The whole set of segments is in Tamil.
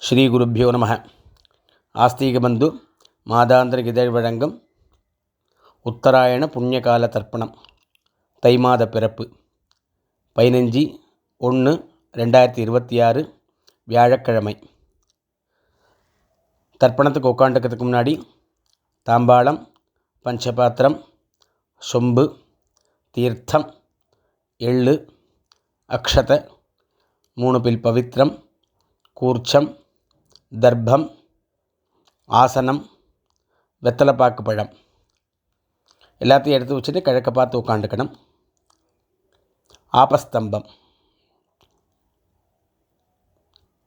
ஸ்ரீ குருப்பியோ நம ஆஸ்தீகபந்து மாதாந்திர இதழ் வழங்கும் உத்தராயண புண்ணியகால தர்ப்பணம். தை மாத பிறப்பு. பதினஞ்சு ஒன்று ரெண்டாயிரத்தி இருபத்தி ஆறு வியாழக்கிழமை. தர்ப்பணத்துக்கு உட்காந்துக்கிறதுக்கு முன்னாடி தாம்பாளம் பஞ்சபாத்திரம் சொம்பு தீர்த்தம் எள்ளு அக்ஷத மூணு பில் பவித்ரம் கூர்ச்சம் தர்ப்பம் ஆசனம் வெத்தலைப்பாக்கு பழம். எல்லாத்தையும் எடுத்து வச்சுட்டு கிழக்க பார்த்து உட்காந்துக்கணும். ஆபஸ்தம்பம்.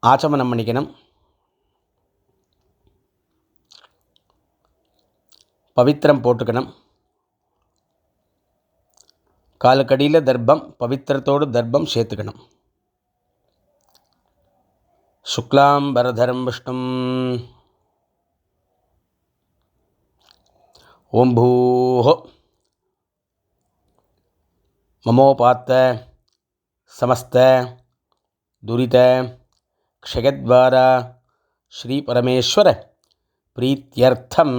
ஆச்சமனம் பண்ணிக்கணும். பவித்திரம் போட்டுக்கணும். காலுக்கடியில் தர்ப்பம் பவித்திரத்தோடு தர்ப்பம் சேர்த்துக்கணும். शुक्लाम्बरधरं विष्णुम् ॐ भूः ममोपात्त समस्त दुरित क्षयद्वारा श्रीपरमेश्वर प्रीत्यर्थम्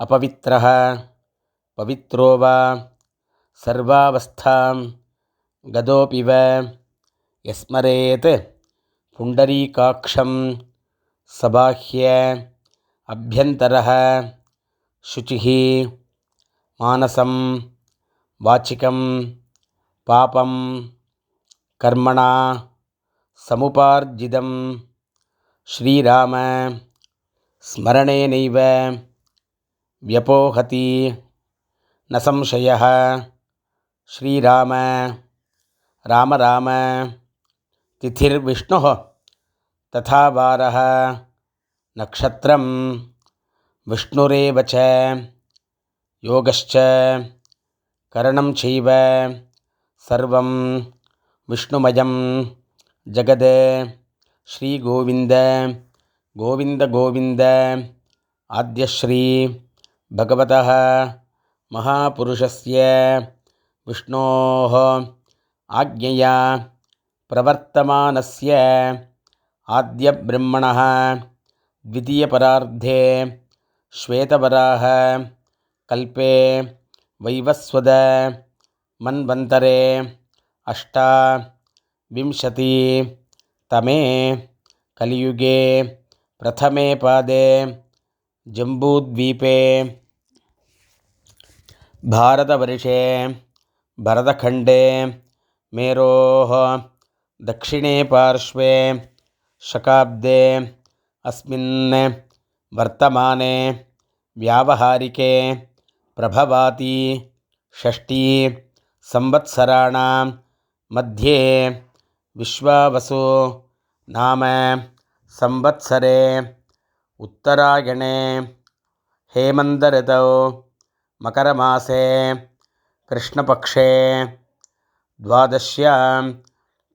अपवित्रः पवित्रो वा सर्वावस्थां गदोऽपि वा यस्मरेत् पुण्डरीकाक्षं सबाह्य अभ्यन्तरः शुचिः मानसं वाचिकं पापं कर्मणा समुपार्जितं श्रीराम स्मरणेनैव व्यपोहति। न संशयः। श्रीराम। राम राम। திதிர்விஷ்ணு ததா வார நக்ஷத்திரம் விஷ்ணுரேவச்ச யோகச்ச கரணம் செய்வ சர்வம் விஷ்ணுமயம் ஜகத் ஸ்ரீகோவிந்த கோவிந்த கோவிந்த ஆத்யஸ்ரீ பகவத மகாபுருஷஸ்ய விஷ்ணோ ஆக்ஞையா प्रवर्तमानस्य। आद्यब्रह्मणः द्वितीयपरार्धे श्वेतवराह, कल्पे वैवस्वद, मन्वन्तरे अष्टाविंशतितमे कलियुगे प्रथमे पादे जम्बूद्वीपे भारतवर्षे भरतखण्डे मेरोः दक्षिणे पार्श्वे शकाब्दे अस्मिन् वर्तमाने व्यावहारिके प्रभवाति षष्ठी संवत्सराणां मध्ये विश्वावसु नाम संवत्सरे उत्तरायणे हेमन्तऋतौ मकरमासे कृष्णपक्षे द्वादश्यां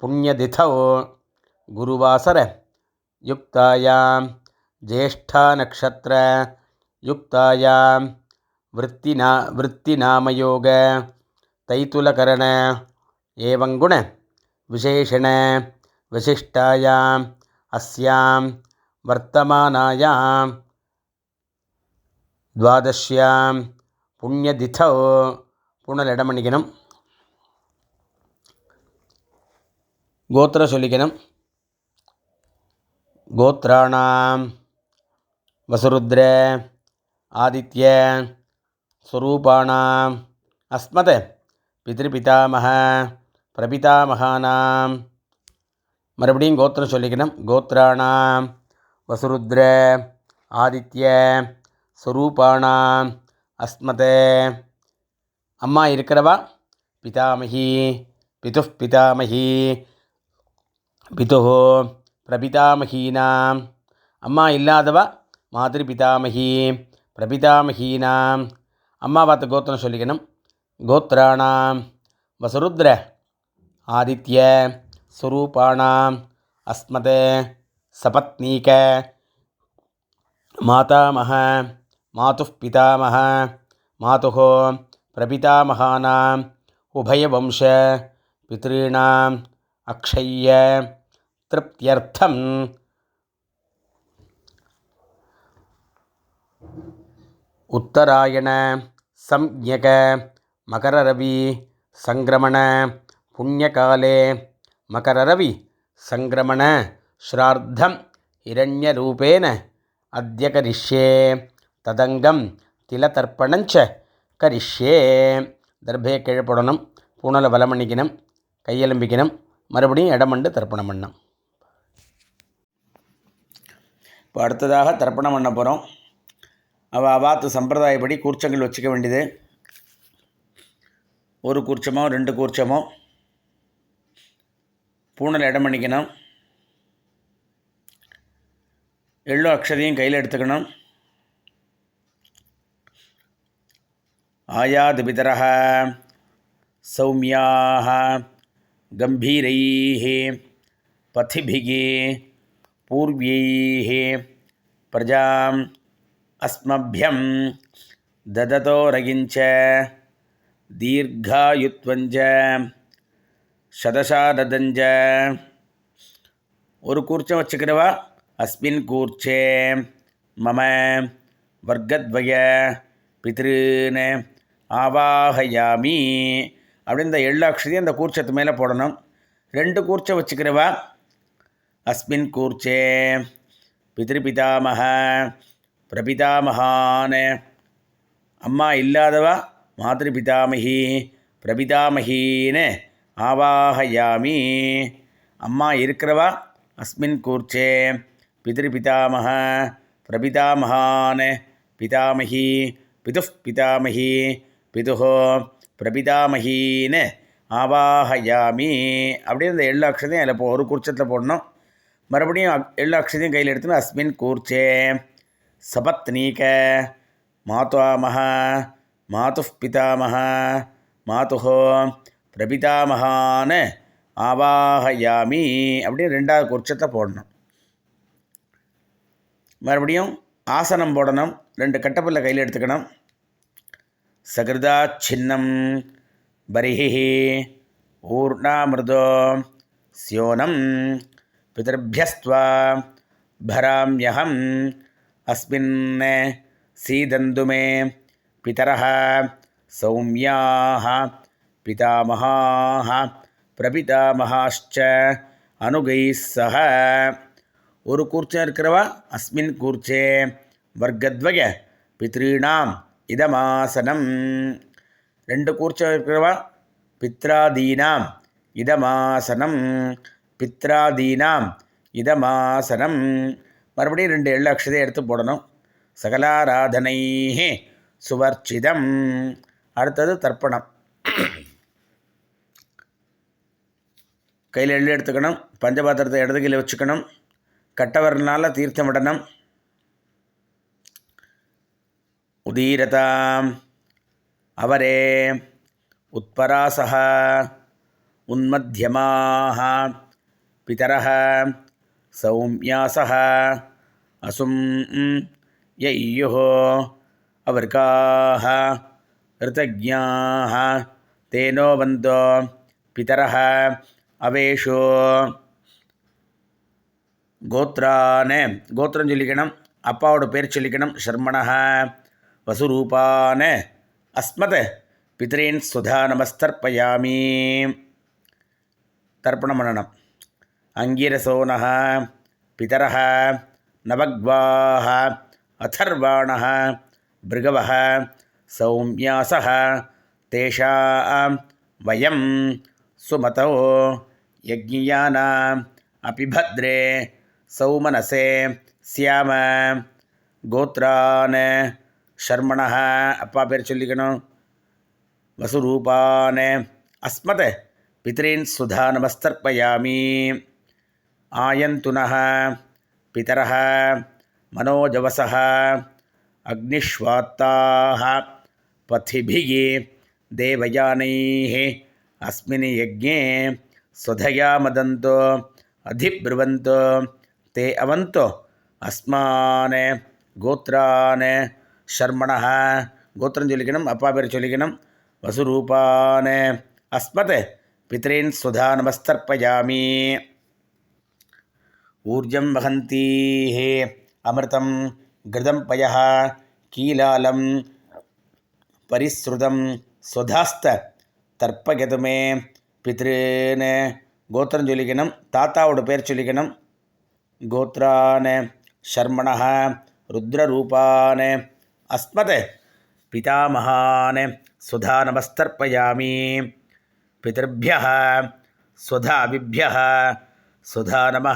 ಪುಣ್ಯದಿಥೌ ಗುರುವಾಸರ ಯುಕ್ತಾಯಾಂ ज्येष्ठानक्षत्र युक्तायां वृत्तिना वृत्तिनामयोग तैतुलकरण एवङ्गुण विशेषण विशिष्टायाम् अस्यां वर्तमानायां द्वादश्यां पुण्यदिथौ पुनलिडमणिगिनं கோத்திரம் சொல்லிக்கணும். கோத்ராணாம் வசுருத்ர ஆதித்ய ஸ்வரூபாணாம் அஸ்மத் பிதிருபிதாமக பிரபிதாமகானாம் மறுபடியும் கோத்திரம் சொல்லிக்கணும். கோத்ராணாம் வசுருத்ர ஆதித்ய ஸ்வரூபாணாம் அஸ்மத். அம்மா இருக்கிறவா? பிதாமகி பிது பிதாமகி பிரபிதாமகீனாம். அம்மா இல்லாதவா? மாதிரி பிதாமகி பிரபிதாமகீனாம். அம்மா பார்த்து கோத்திரம் சொல்லிக்கணும். கோத்ராணாம் வசுருத்ர ஆதித்ய ஸ்வரூபாணாம் அஸ்மத சபத்னீக மாதாமக மாது பிதாமக மாது பிரபிதாமகானாம் உபயவம்ச பித்ॄணாம் அக்ஷய்ய திருப்தியர்த்தம் உத்தராயண சம்யக மகரரவி சங்கிரமண புண்ணியகாலே மகரரவி சங்கிரமண ஸ்ரார்த்தம் हिरण्यरूपेण अद्य करिष्ये तदङ्गं तिलतर्पणञ्च करिष्ये। தர்பே கிழப்படணும் பூனலை வலமணிக்கணும் கையெலும்பிக்கணும் மறுபடியும் இடமண்டு தர்ப்பணம் பண்ணணும் இப்போ அடுத்ததாக தர்ப்பணம் பண்ண போகிறோம் அவள் அவாத்து சம்பிரதாயப்படி கூர்ச்சங்கள் வச்சுக்க வேண்டியது. ஒரு கூர்ச்சமோ ரெண்டு கூர்ச்சமோ. பூனல் இடம் பண்ணிக்கணும். எள்ளு அக்ஷதையும் கையில் எடுத்துக்கணும். ஆயாது பிதரக சௌமியாக கம்பீரைஹே பதிபிகே पूर्व्यैः प्रजाम् अस्मभ्यं ददतोरगिञ्च दीर्घायुत्वञ्च शतशारदञ्च ஒரு கூர்ச்சம் வச்சுக்கிறவா அஸ்மின் கூர்ச்சே மம வர்க்கத்வய பித்ருன்னு ஆவாகயாமி அப்படின்னு இந்த எள்ளு அக்ஷதையும் அந்த கூர்ச்சத்து மேலே போடணும் ரெண்டு கூர்ச்சம் வச்சுக்கிறவா அஸ்மின் கூர்ச்சே பிதிருபிதாமக பிரபிதாமகான் அம்மா இல்லாதவா மாதிரி பிதாமகி பிரபிதாமகின்னு ஆவாகயாமி அம்மா இருக்கிறவா அஸ்மின் கூர்ச்சே பிதிருபிதாமக பிரபிதாமகான் பிதாமகி பிது பிதாமகி பிதுः பிரபிதாமகின்னு ஆவாகயாமி அப்படின்னு இந்த எள்ளு அக்ஷதையும் அதில் போ ஒரு கூர்ச்சத்தில் போடணும். மறுபடியும் எல்லா அக்ஷதையும் கையில் எடுத்துன்னு அஸ்மின் கூர்ச்சே. சபத் சபத்னீக மாதாமக மாதுः பிதாமக. மாதுः பிரபிதாமகான்னு ஆவாகயாமி அப்படின்னு ரெண்டாவது குர்ச்சத்தை போடணும். மறுபடியும் ஆசனம் போடணும். ரெண்டு கட்டப்பில்லை கையில் எடுத்துக்கணும். சகிருதா சின்னம். பரிஹி ஊர்ணாமிருதோ. சியோனம். पितृभ्यस्त्वा भराम्यहम् अस्मिन् सीदन्तु मे पितरः सौम्याः पितामहाः பிரபிதாமகாஷ்ச அனுகை சக ஒரு கூர்ச்சம் இருக்கிறவா அஸ்மின் கூர்ச்சே வர்க்கத்வய பித்ரீணாம் இதமாசனம் ரெண்டு கூர்ச்சம் இருக்கிறவா பித்ராதீனாம் இதமாசனம் பித்ராதீனாம் இதமாசனம். மறுபடியும் ரெண்டு எள்ளு அக்ஷதை எடுத்து போடணும். சகலாராதனை சுவர்ச்சிதம். அடுத்தது தர்ப்பணம். கையில் எள்ளு எடுத்துக்கணும். பஞ்சபாத்திரத்தை இடதுகையில் வச்சுக்கணும். கட்டவரனால் தீர்த்தம் விடணும் உதீரதாம். அவரே. உத்பராசா உன்மத்தியமாக பிதரः சௌமியாசः அசும் யையுः அவர்காः ऋतज्ञाः तेनो वन्दो पितरः अवेशो கோத்ரான்னு கோத்திரம் சொல்லிக்கணும் அப்பாவோட பேர் சொல்லிக்கணும் ஷர்மணः வசுரூபான்னு அஸ்மத் பித்ரீன் சுதா நமஸ்தர்ப்பயாமி தர்ப்பணம் பண்ணணும் அங்கீரசோனः பிதரः நவக்வாः अथर्वाणः भृगवः सौम्यासः तेषां वयं सुमतौ यज्ञियानाम् अपि भद्रे सौमनसे स्याम கோத்ரான் ஷர்மணः அப்பா பேர் சொல்லிக்கணும் வசுரூபான் அஸ்மத் பித்ரீன் சுதா நமஸ்தர்ப்பயாமி आयंतुन पितर, मनोजवस अग्निश्वाता पथि देवयान अस्े स्वधया मदंत अधिब्रुवन्तो, ते अवंत अस्मा गोत्रान् शर्मण, गोत्रं चोलिकणम् अपाभिर्चोलिकणं वसुरूपान्, अस्मत्, पितॄन् सुधा नमस्तर्पयामि ऊर्जं वहन्तीः अमृतं घृतं पयः கீலாலம் பரிஸ்ருதம் ஸ்வதாஸ்த தர்ப்பகதுமே பித்ருன்னு கோத்திரம் சொல்லிக்கணும் தாத்தாவோட பேர் சொல்லிக்கணும் கோத்ரான் ஷர்மணः ருத்ரரூபான் அஸ்மத் பிதாமகான் சுதா நமஸ்தர்ப்பயாமி பிதர்பியः स्वधाभिभ्यः சுதா நம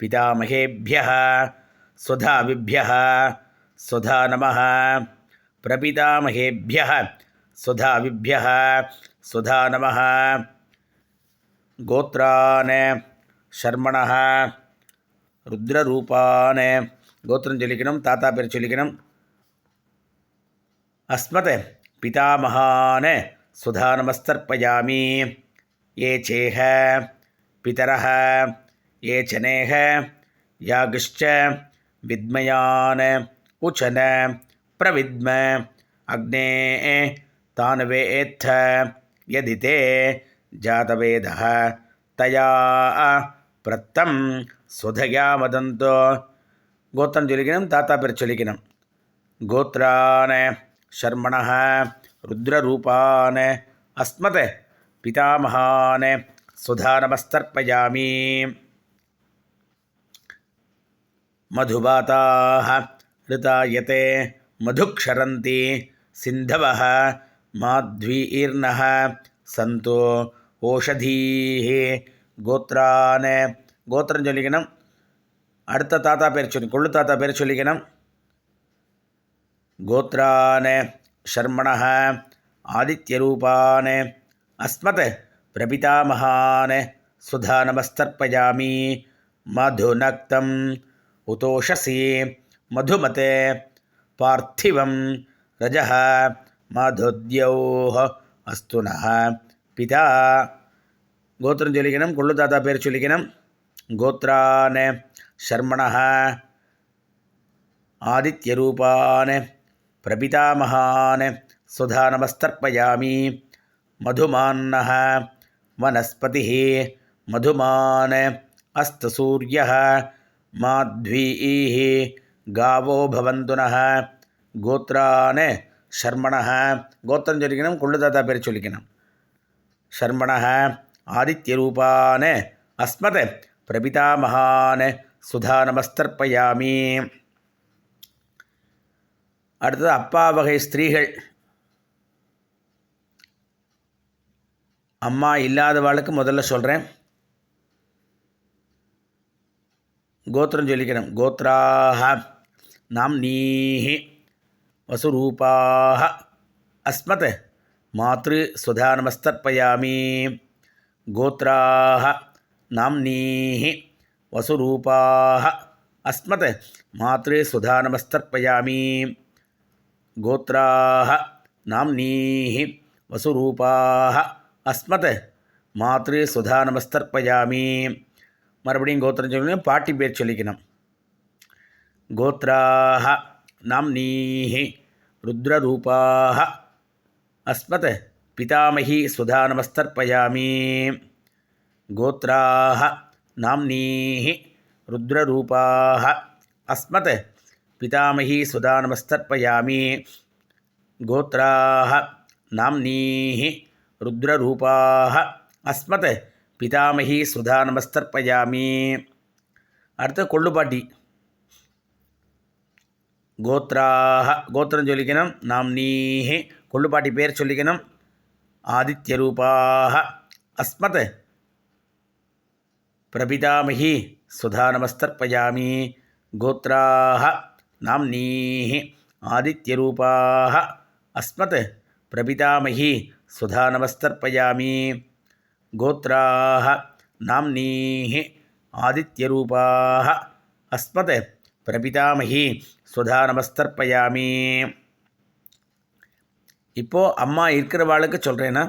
பிதாமகேபிய சுதாவிபிய சுதா நம பிரபிதாமகேபிய சுதாவிபிய சுதா நம கோத்ரான் ஷர்மண ருத்ரரூபான் கோத்திரம் சொல்லிக்கணும் தாத்தா பேர் சொல்லிக்கணும் அஸ்மத் பிதாமகான் சுதா நமஸ்தர்ப்பயாமி ஏ சேஹ पितरः ये चनेः यागश्च विद्मयान् उचन प्रविद्म। अग्ने तान्वेत्थ यदि ते जातवेदः तया प्रत्तं स्वधया वदन्तो गोत्रं चलिकनं ताता पेर् चलिकनं गोत्रान् शर्मणः, रुद्ररूपान्, अस्मत् पितामहान् सुधा नमस्तर्पयामि मधुबाताः ऋतायते मधुक्षरन्ति सिन्धवः माध्वीर्नः सन्तो ஓஷதீः கோத்ரான் கோத்திரம் சொல்லிக்கணும் அடுத்த தாத்தா பேர் சொல்லி கொள்ளு தாத்தா பேர் சொல்லிக்கணும் கோத்ரான் ஷர்மணः ஆதித்யரூபான் अस्मत् प्रपितामहान् सुधानमस्तर्पयामि मधुनक्तम् उतोषसी मधुमते पार्थिव रज मधुद्यौः अस्तुनः पिता गोत्रं चुलिखनं कुल्लुदातापेर्चुलिखनं गोत्रान् शर्मणः आदित्यरूपान् प्रपितामहान् सुधानमस्तर्पयामि मधुमान्नः वनस्पति मधुमान अस्तसूर्य मध्वी गावो भवंधुन गोत्रान शर्मण गोत्रम चलिकनम कुलदा पे चलिकनम शर्मण आदित्यूपान अस्मद प्रभिता महान सुधा नमस्तर्पयामी अत अगे स्त्री அம்மா இல்லாதவாளுக்கு முதல்ல சொல்கிறேன் கோத்திரம் சொல்லிக்கிறேன் கோத்ராக நாம் நீஹி வசுரூபாக அஸ்மத் மாத்ரு சுதா நமஸ்தர்ப்பயாமி கோத்ராக நாம் நீஹி வசுரூபாக அஸ்மத் மாத்ரு சுதா நமஸ்தர்ப்பயாமி கோத்ராக நாம் நீஹி வசுரூபாக அஸ்மத் மாத்ரு சுதா நமஸ்தர்ப்பயாமி மறுபடியும் கோத்திரம் சொல்லணும் பாட்டி பேர் சொல்லிக்கணும் கோத்ராக நாம்னீஹி ருத்ரரூபாக அஸ்மத் பிதாமகி சுதா நமஸ்தர்ப்பயாமி கோத்ராக நாம்னீஹி ருத்ரரூபாக அஸ்மத் பிதாமகி சுதா நமஸ்தர்ப்பயாமி கோத்ராக நாம்னீஹி ருத்ரரூபாக அஸ்மத் பிதாமகி சுதா நமஸ்தர்ப்பயாமி அடுத்து கொள்ளுப்பாட்டி கோத்ராக கோத்திரம் சொல்லிக்கணும் நாம்னீஹி கொள்ளுப்பாட்டி பேர் சொல்லிக்கணும் ஆதித்யரூபாக அஸ்மத் பிரபிதாமகி சுதா நமஸ்தர்ப்பயாமி கோத்ராக நாம்னீஹி ஆதித்யரூபாக அஸ்மத் பிரபிதாமகி சுதா நமஸ்தர்ப்பயாமி கோத்ராக நாம்னீஹி ஆதித்யரூபாக அஸ்மத் பிரபிதாமகி சுதா நமஸ்தர்ப்பயாமி இப்போது அம்மா இருக்கிறவாளுக்கு சொல்கிறேன்னா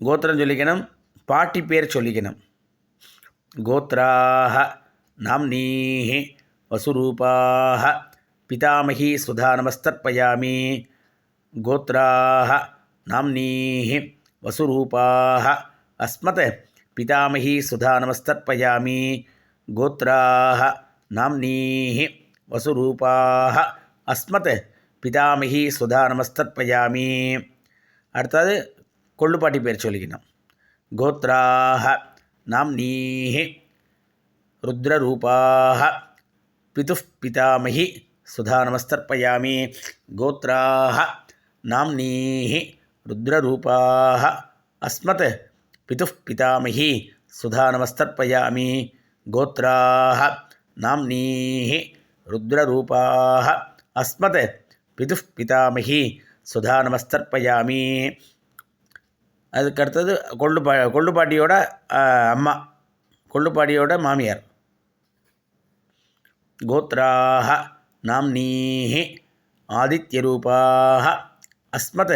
கோத்திரம் சொல்லிக்கணும் பாட்டி பேர் சொல்லிக்கணும் கோத்ராக நாம்னீஹி வசுரூபாக பிதாமகி சுதா நமஸ்தர்ப்பயாமி கோத்ராக நாம்னீஹி வசுரூபாக அஸ்மத் பிதாமகி சுதா நமஸ்தர்ப்பயாமி கோத்ராக நாம்னீஹி வசுரூபாக அஸ்மத் பிதாமகி சுதா நமஸ்தர்ப்பயாமி அடுத்தது கொள்ளுப்பாட்டி பேர் சொல்லிக்கணும் கோத்ராக நாம்னீஹி ருத்ரரூபாக பிதுः பிதாமகி சுதா நமஸ்தர்ப்பயாமி கோத்ராக நாம்னீஹி ருத்ரரூபாக அஸ்மத் பிதுः பிதாமகி சுதா நமஸ்தர்ப்பயாமி கோத்ராக நாம்னீஹி ருத்ரரூபாக அஸ்மத் பிதுः பிதாமகி சுதா நமஸ்தர்ப்பயாமி அதுக்கடுத்தது கொள்ளுப்பா கொள்ளுப்பாட்டியோட அம்மா. கொள்ளுப்பாட்டியோட மாமியார். கோத்ராக நாம்னீஹி ஆதித்யரூபாக अस्मत्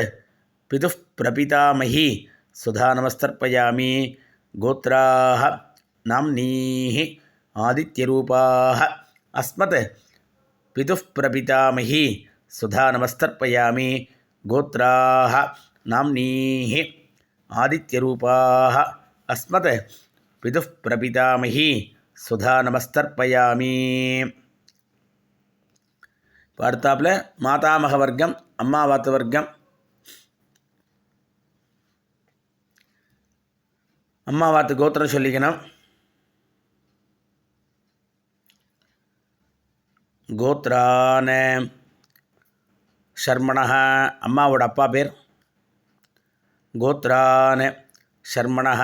पितुः प्रपितामही सुधानमस्तर्पयामि गोत्राः नामनी आदित्यरूपाः। अस्मत् पितुः प्रपितामही सुधानमस्तर्पयामि गोत्राः नामनी आदित्यरूपाः। अस्मत् पितुः प्रपितामही सुधानमस्तर्पयामि அடுத்தாப்புல மாதாமக வர்க்கம் அம்மாவாத்து வர்க்கம் அம்மாவாத்து கோத்திரம் சொல்லிக்கணும் கோத்ரான ஷர்மணः அம்மாவோட அப்பா பேர் கோத்ரான் ஷர்மணः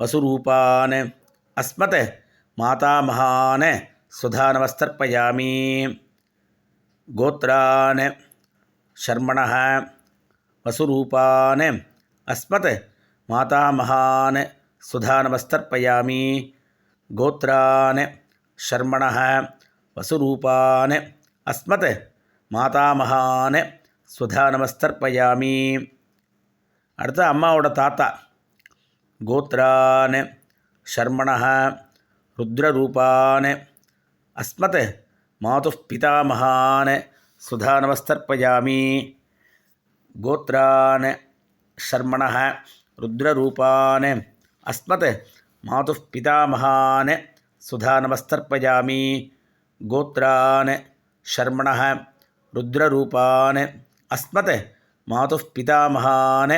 வசுரூபான் அஸ்மத் மாதாமகான் சுதானவஸ்தர்ப்பயாமி கோத்ரான் ஷர்மணः வசுரூபான் அஸ்மத் மாதாமகான் சுதானவஸ்தர்ப்பயாமி கோத்ரான் ஷர்மணः வசுரூபான் அஸ்மத் மாதாமகான் சுதானமஸ்தர்ப்பயாமி அடுத்து அம்மாவோட தாத்தா கோத்ரான் ஷர்மணः ருத்ரரூபான் அஸ்மத் மாதுः பிதாமகான் சுதானமஸ்தர்ப்பயாமி கோத்ரான் ஷர்மணः ருத்ரரூபான் அஸ்மத் மாதுः பிதாமகான் சுதானமஸ்தர்ப்பயாமி கோத்ரான் ஷர்மணः ருத்ரரூபான் அஸ்மத் மாதுः பிதாமகான்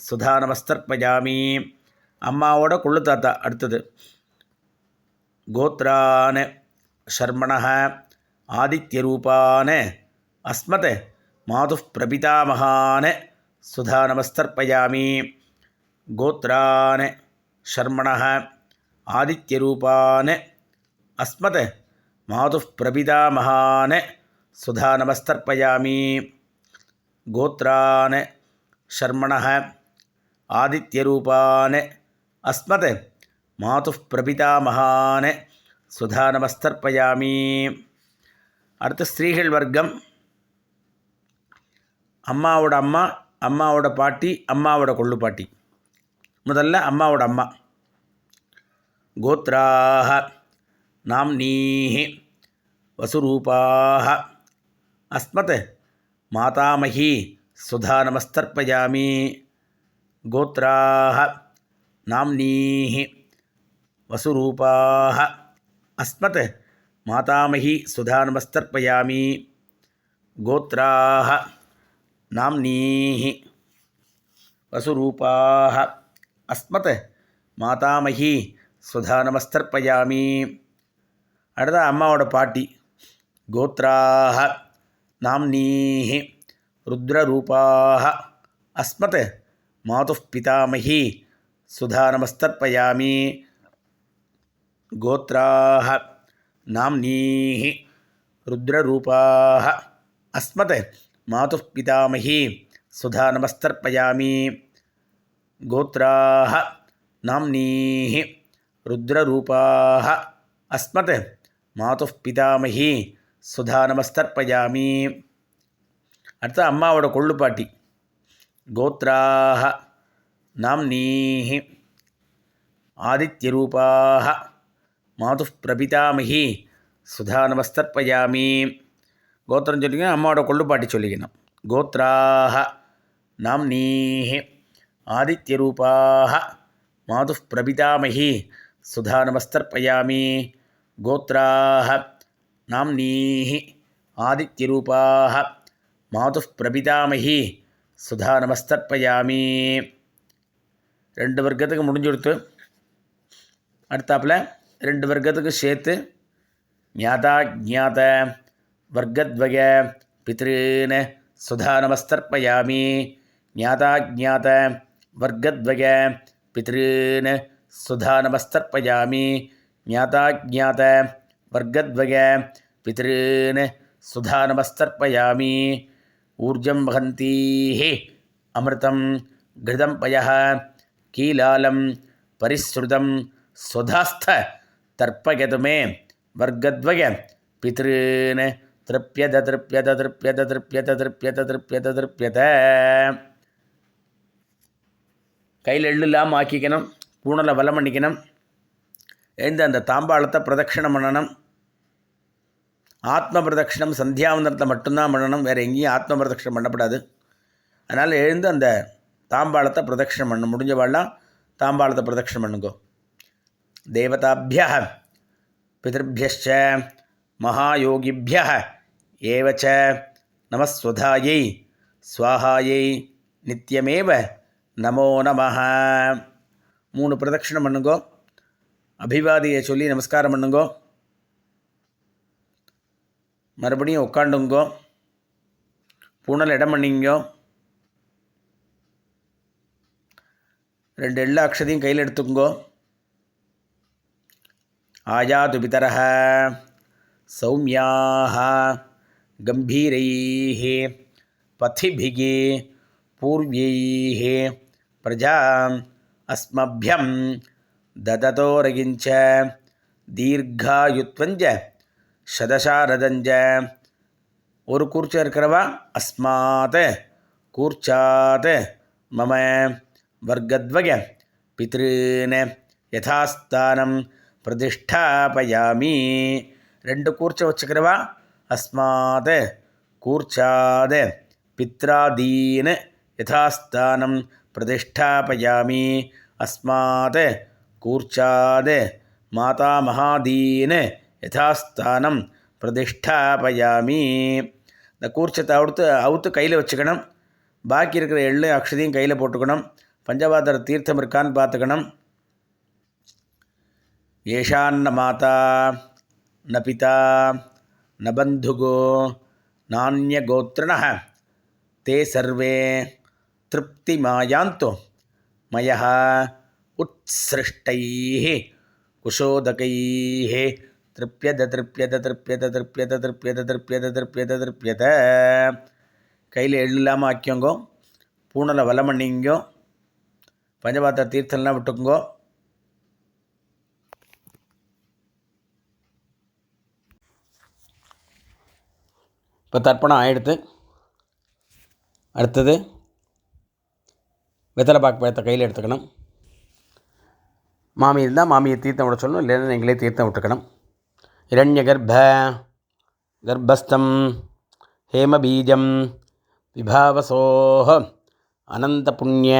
சுதானமஸ்தர்ப்பயாமி அம்மாவோட கொள்ளு தாத்தா அடுத்தது கோத்ரான் ஷர்மணः आदित्यरूपान् अस्मत् मातुः प्रपितामहान् सुधानमस्तर्पयामि। गोत्रान् शर्मणः आदित्यरूपान् अस्मत् मातुः प्रपितामहान् सुधानमस्तर्पयामि। गोत्रान् शर्मणः आदित्यरूपान् अस्मत् मातुः प्रपितामहान् सुधानमस्तर्पयामि। அடுத்து ஸ்திரீகள் வர்க்கம். அம்மாவோட அம்மா அம்மாவோட பாட்டி அம்மாவோட கொள்ளு பாட்டி. முதல்ல அம்மாவோட அம்மா. கோத்ராக நாம்னீஹி வசுரூபாக அஸ்மத் மாதாமகி சுதா நமஸ்தர்ப்பயாமி கோத்ராக நாம்னீஹி வசுரூபாக அஸ்மத் மாதாமகி சுதானமஸ்தர்ப்பயாமி கோத்ராக நாம்னீஹி வசுரூபாக அஸ்மத் மாதாமகி சுதானமஸ்தர்ப்பயாமி அடுத்த அம்மாவோட பாட்டி கோத்ராக நாம்னீஹி ருத்ரரூபாக அஸ்மத் மாதுः பிதாமகி சுதானமஸ்தர்ப்பயாமி கோத்ராக நாம்னீஹி ருத்ரரூபாக அஸ்மத் மாதுः பிதாமகி சுதானமஸ்தர்ப்பயாமி கோத்ராக நாம்னீஹி ருத்ரரூபாக அஸ்மத் மாதுः பிதாமகி சுதானமஸ்தர்ப்பயாமி அடுத்து அம்மாவோட கொள்ளுப்பாட்டி கோத்ராக நாம்னீஹி ஆதித்யரூபாக மாது பிரபிதாமகி சுதா சுதானமஸ்தர்ப்பயாமி கோத்திரம் சொல்லிக்கணும் அம்மாவோட கொள்ளுப்பாட்டி சொல்லிக்கணும். கோத்ராக நாம் நாம்னீஹி ஆதித்யரூபாக மாது பிரபிதாமகி சுதா சுதானமஸ்தர்ப்பயாமி கோத்ராக நாம் நாம்னீः ஆதித்யரூபாः மாது பிரபிதாமகி சுதா நமஸ்தர்ப்பயாமி ரெண்டு வர்க்கத்துக்கு முடிஞ்சு கொடுத்து அடுத்தாப்பில் ரெண்டு வர்க்கத்துக்கு சேர்த்து ஞாதா ஜாத வர்க்கத்வய பித்ருன்னு சுதா நமஸ்தர்ப்பயாமி ஞாதா ஜாத வர்க்கத்வய பித்ருன்னு சுதா நமஸ்தர்ப்பயாமி ஞாதா ஜாத வர்க்கத்வய பித்ருன்னு சுதா நமஸ்தர்ப்பயாமி ऊर्जं वहन्तीः अमृतं घृतं पयः कीलालं परिसृतं स्वधास्थ தர்ப்பகதுமே வர்க்கத்வய பித்ருன்னு திருப்பியத திருப்பியத திருப்பியத திருப்பியத திருப்பியத திருப்பியத திருப்பியத கையில் எள்ளுலாம் ஆக்கிக்கணும் பூணலை வலம் பண்ணிக்கணும் எழுந்து அந்த தாம்பாளத்தை பிரதட்சிணம் பண்ணணும். ஆத்ம பிரதட்சிணம் சந்தியாவந்தனத்தை மட்டும்தான் பண்ணணும் வேறு எங்கேயும் ஆத்ம பிரதட்சிணம் பண்ணப்படாது. அதனால் எழுந்து அந்த தாம்பாளத்தை பிரதட்சிணம் பண்ணணும். முடிஞ்சவாழ்லாம் தாம்பாளத்தை பிரதட்சிணம் பண்ணுங்கோ. தேவதாபிய பிதர்பியச்ச மகாயோகிபிய ஏவச்ச நமஸ்வதாயை ஸ்வாஹாயை நித்தியமேவ நமோ நம மூணு பிரதட்சிணம் பண்ணுங்கோ. அபிவாதியை சொல்லி நமஸ்காரம் பண்ணுங்கோ. மறுபடியும் உட்காண்டுங்கோ பூனல் இடம் பண்ணிங்கோ. ரெண்டு எல்லா அக்ஷதையும் கையில் எடுத்துக்கோ ஆயாது பிதரः சௌமியாக கம்பீரைः पथिभिः पूर्व्यैः प्रजाम् अस्मभ्यं ददतोरगिञ्च दीर्घायुत्वञ्च சதசாரதஞ்ச ஒரு கூர்ச்சம் இருக்கிறவா அஸ்மாத் கூர்ச்சாத் மம வர்க்கத்வய பித்ருன் யதாஸ்தானம் பிரதிஷ்டாபயாமி. ரெண்டு கூர்ச்சம் வச்சுக்கிறவா? அஸ்மாத் கூர்ச்சாத் பித்ராதீன் யதாஸ்தானம். பிரதிஷ்டாபயாமி. அஸ்மாத் கூர்ச்சாத் மாதாமகாதீன் யதாஸ்தானம். பிரதிஷ்டாபயாமி. இந்த கூர்ச்சத்தை அவுத்து அவுத்து கையில் வச்சுக்கணும். பாக்கி இருக்கிற எள்ளு அக்ஷதையும் கையில் போட்டுக்கணும். பஞ்சபாதர தீர்த்தம் இருக்கான்னு பார்த்துக்கணும். ஏஷான்ன மாதா ந பிதா ந பந்துகோ நானியகோத்திரண தே சர்வே திருப்தி மாயாந்தோ மய உத்சிருஷ்டைः குஷோதகைः திருப்பியத திருப்பியத திருப்பியத திருப்பியத திருப்பியத திருப்பியத திருப்பியத திருப்பியத கையில் எள்ளு இல்லாமல் ஆக்கியோங்கோ பூனலை வலம் பண்ணிங்கோ பஞ்சபாத்திர தீர்த்தம்லாம் விட்டுக்குங்கோ. இப்போ தர்ப்பணம் ஆகிடுத்து அடுத்தது வெத்தலை பாக்கு பழத்தை கையில் எடுத்துக்கணும். மாமி இருந்தால் மாமியை தீர்த்தம் விட சொல்லணும் இல்லைன்னா நீங்களே தீர்த்தம் விட்டுக்கணும். இரண்ய கர்ப்ப கர்ப்பஸ்தம் ஹேமபீஜம் விபாவசோஹ அனந்த புண்ணிய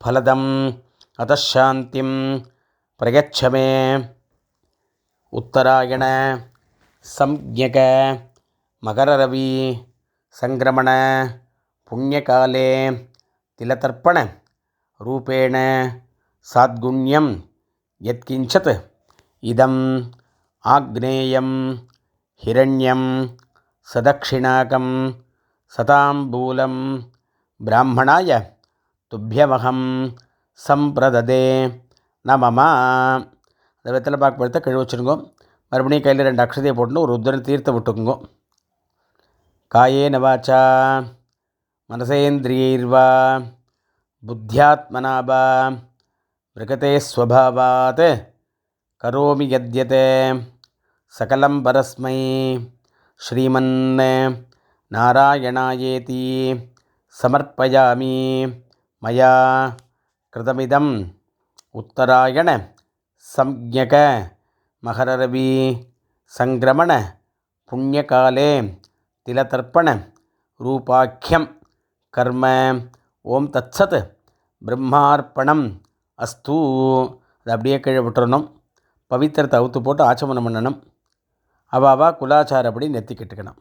ஃபலதம் அதாந்திம் பிரயச்சமே உத்தராயண சம்யக மகரரவி சங்கிரமண புண்ணியகாலே திலதர்ப்பண ரூபேண சாத்குண்யம் யத்கிஞ்சத் இதம் ஆக்னேயம் ஹிரண்யம் சதக்ஷிணாகம் சதாம்பூலம் பிராமணாய துப்பியமகம் சம்பிரததே நமமா. அந்த வெத்தலை பாக்கு பழத்தை கழுவி மறுபடியும் கையில் ரெண்டு அக்ஷதையை போட்டுன்னு ஒரு ருத்ரன் தீர்த்தம் விட்டுக்குங்கோ. காயேன வாச்சா மனசேந்திரியைர்வா புத்தியாத்மனாபா மிருகத்தே ஸ்வபாவாத் கரோமி யத்யதே சகலம் பரஸ்மை ஸ்ரீமன் நாராயணாயேதி சமர்ப்பயாமி மயா கிருதமிதம் உத்தராயண சம்யக மகரரவி சங்கிரமண புண்ணியகாலே तिलतर्पण रूपाख्यं कर्म ஓம் தத்சத் பிரம்மார்ப்பணம் அஸ்து அது அப்படியே கீழே விட்டுறணும் பவித்திரத்தை அவுத்து போட்டு ஆச்சமனம் பண்ணணும் அவாவா குலாச்சாரப்படி நெத்தி கட்டுக்கணும்